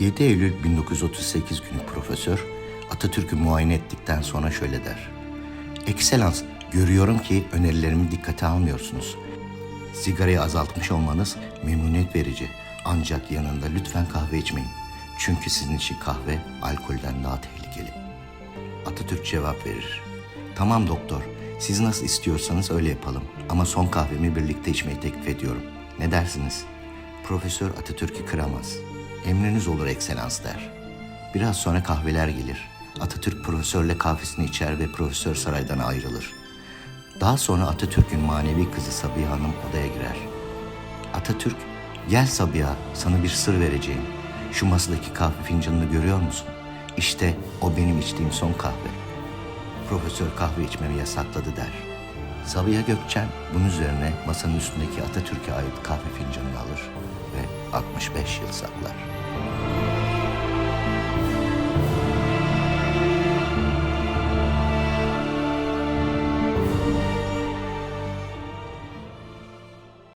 7 Eylül 1938 günü profesör Atatürk'ü muayene ettikten sonra şöyle der. Ekselans, görüyorum ki önerilerimi dikkate almıyorsunuz. Sigarayı azaltmış olmanız memnuniyet verici. Ancak yanında lütfen kahve içmeyin. Çünkü sizin için kahve alkolden daha tehlikeli. Atatürk cevap verir. Tamam doktor, siz nasıl istiyorsanız öyle yapalım. Ama son kahvemi birlikte içmeyi teklif ediyorum. Ne dersiniz? Profesör Atatürk'ü kıramaz. Emriniz olur ekselans der. Biraz sonra kahveler gelir. Atatürk profesörle kahvesini içer ve profesör saraydan ayrılır. Daha sonra Atatürk'ün manevi kızı Sabiha Hanım odaya girer. Atatürk, gel Sabiha sana bir sır vereceğim. Şu masadaki kahve fincanını görüyor musun? İşte o benim içtiğim son kahve. Profesör kahve içmemi yasakladı der. Sabiha Gökçen bunun üzerine masanın üstündeki Atatürk'e ait kahve fincanını alır ve 65 yıl saklar.